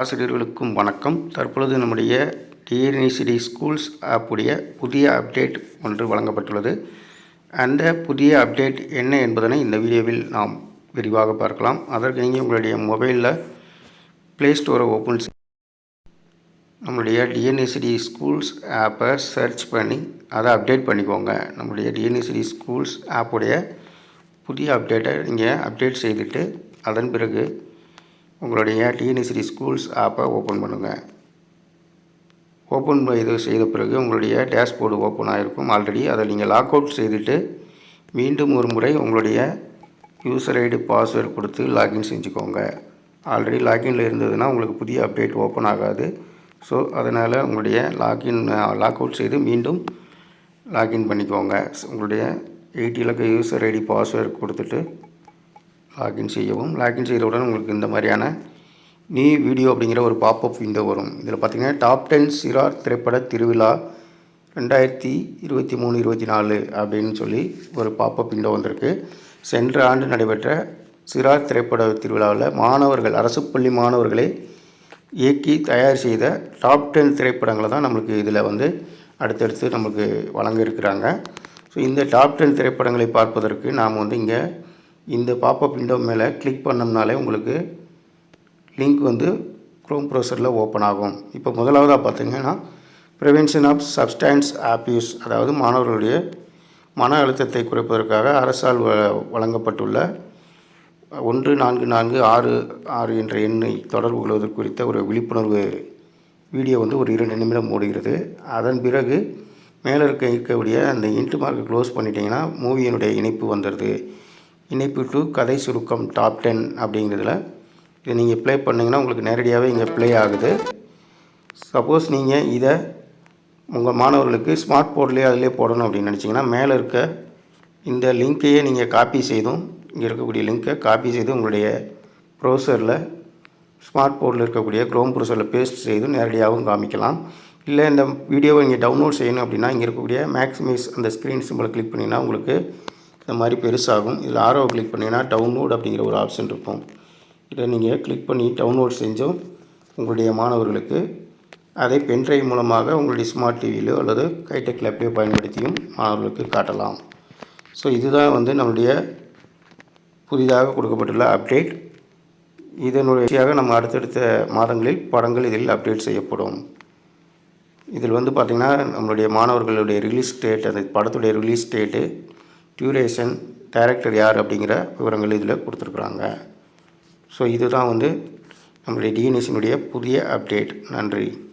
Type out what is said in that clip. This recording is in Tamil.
ஆசிரியர்களுக்கும் வணக்கம். தற்பொழுது நம்முடைய டிஎன்இசிடி ஸ்கூல்ஸ் ஆப்புடைய புதிய அப்டேட் ஒன்று வழங்கப்பட்டுள்ளது. அந்த புதிய அப்டேட் என்ன என்பதனை இந்த வீடியோவில் நாம் விரிவாக பார்க்கலாம். அதற்கு நீங்கள் உங்களுடைய மொபைலில் ப்ளே ஸ்டோரை ஓப்பன் செய் நம்மளுடைய டிஎன்இசிடி ஸ்கூல்ஸ் ஆப்பை சர்ச் பண்ணி அதை அப்டேட் பண்ணிக்கோங்க. நம்மளுடைய டிஎன்இசிடி ஸ்கூல்ஸ் ஆப்புடைய புதிய அப்டேட்டை நீங்கள் அப்டேட் செய்துட்டு அதன் பிறகு உங்களுடைய டிஎன்இசிடி ஸ்கூல்ஸ் ஆப்பை ஓப்பன் பண்ணுங்கள் ஓப்பன் இது செய்த பிறகு உங்களுடைய டேஷ்போர்டு ஓப்பன் ஆகிருக்கும் ஆல்ரெடி அதை நீங்கள் லாக் அவுட் செய்துட்டு மீண்டும் ஒரு முறை உங்களுடைய யூசர் ஐடி பாஸ்வேர்டு கொடுத்து லாகின் செஞ்சுக்கோங்க. ஆல்ரெடி லாகின்ல இருந்ததுன்னா உங்களுக்கு புதிய அப்டேட் ஓப்பன் ஆகாது. ஸோ அதனால் உங்களுடைய லாகின் லாக் அவுட் செய்து மீண்டும் லாகின் பண்ணிக்கோங்க. உங்களுடைய எயிட் இலக்க யூசர் ஐடி பாஸ்வேர்டு கொடுத்துட்டு லாகின் செய்யவும் லாகின் செய்தவுடன் உங்களுக்கு இந்த மாதிரியான நீ வீடியோ அப்படிங்கிற ஒரு பாப்அப் விண்டோ வரும். இதில் பார்த்தீங்கன்னா டாப் டென் சிறார் திரைப்பட திருவிழா ரெண்டாயிரத்தி இருபத்தி மூணு இருபத்தி நாலு அப்படின்னு சொல்லி ஒரு பாப்அப் விண்டோ வந்திருக்கு. சென்ற ஆண்டு நடைபெற்ற சிறார் திரைப்பட திருவிழாவில் மாணவர்கள் அரசு பள்ளி மாணவர்களை இயக்கி தயார் செய்த டாப் டென் திரைப்படங்களை தான் நம்மளுக்கு இதில் வந்து அடுத்தடுத்து நமக்கு வழங்க இருக்கிறாங்க ஸோ இந்த டாப் டென் திரைப்படங்களை பார்ப்பதற்கு நாம் வந்து இங்கே இந்த பாப்பப் விண்டோ மேலே கிளிக் பண்ணோம்னாலே உங்களுக்கு லிங்க் வந்து க்ரோம் ப்ரௌசரில் ஓப்பன் ஆகும். இப்போ முதலாவதாக பார்த்தீங்கன்னா ப்ரிவென்ஷன் ஆஃப் சப்ஸ்டான்ஸ் ஆப்யூஸ் அதாவது மாணவர்களுடைய மன அழுத்தத்தை குறைப்பதற்காக அரசால் வ வழங்கப்பட்டுள்ள ஒன்று நான்கு நான்கு ஆறு ஆறு என்ற எண்ணை தொடர்பு கொள்வது குறித்த ஒரு விழிப்புணர்வு வீடியோ வந்து ஒரு இரண்டு நிமிடம் ஓடுகிறது அதன் பிறகு மேலே இருக்க இருக்கக்கூடிய அந்த இன்ட்டு மார்க்கை க்ளோஸ் பண்ணிட்டீங்கன்னா மூவியினுடைய இணைப்பு வந்துடுது. இணைப்பு டு கதை சுருக்கம் டாப் டென் அப்படிங்கிறதுல. இதை நீங்கள் ப்ளே பண்ணிங்கன்னா உங்களுக்கு நேரடியாகவே இங்கே ப்ளே ஆகுது. சப்போஸ் நீங்கள் இதை உங்கள் மாணவர்களுக்கு ஸ்மார்ட் போர்ட்லேயே அதிலே போடணும் அப்படின்னு நினச்சிங்கன்னா மேலே இருக்க இந்த லிங்க்கையே நீங்கள் காப்பி செய்தும் இங்கே இருக்கக்கூடிய லிங்க்கை காப்பி செய்து உங்களுடைய ப்ரௌசரில் ஸ்மார்ட் போர்டில் இருக்கக்கூடிய க்ரோம் ப்ரௌசரில் பேஸ்ட் செய்து நேரடியாகவும் காமிக்கலாம். இல்லை இந்த வீடியோவை நீங்கள் டவுன்லோட் செய்யணும் அப்படின்னா இங்கே இருக்கக்கூடிய மேக்ஸிமைஸ் அந்த ஸ்க்ரீன் சிம்பிளை கிளிக் பண்ணிங்கன்னா உங்களுக்கு இந்த மாதிரி பெருசாகும். இதில் ஆரோவை கிளிக் பண்ணிங்கன்னா டவுன்லோட் அப்படிங்கிற ஒரு ஆப்ஷன் இருக்கும். இதை நீங்கள் கிளிக் பண்ணி டவுன்லோட் செஞ்சும் உங்களுடைய மாணவர்களுக்கு அதை பென்ட்ரைவ் மூலமாக உங்களுடைய ஸ்மார்ட் டிவியிலோ அல்லது கைடெக் லேப்லையோ பயன்படுத்தியும் மாணவர்களுக்கு காட்டலாம். ஸோ இதுதான் வந்து நம்மளுடைய புதிதாக கொடுக்கப்பட்டுள்ள அப்டேட் இதனுடைய நம்ம அடுத்தடுத்த மாதங்களில் படங்கள் இதில் அப்டேட் செய்யப்படும். இதில் வந்து பார்த்திங்கன்னா நம்மளுடைய மாணவர்களுடைய ரிலீஸ் டேட் அந்த படத்துடைய ரிலீஸ் டேட்டு டியூரேஷன் டைரக்டர் யார் அப்படிங்கிற விவரங்கள் இதில் கொடுத்துருக்குறாங்க. ஸோ இதுதான் வந்து நம்மளுடைய டிஎன்எஸினுடைய புதிய அப்டேட் நன்றி.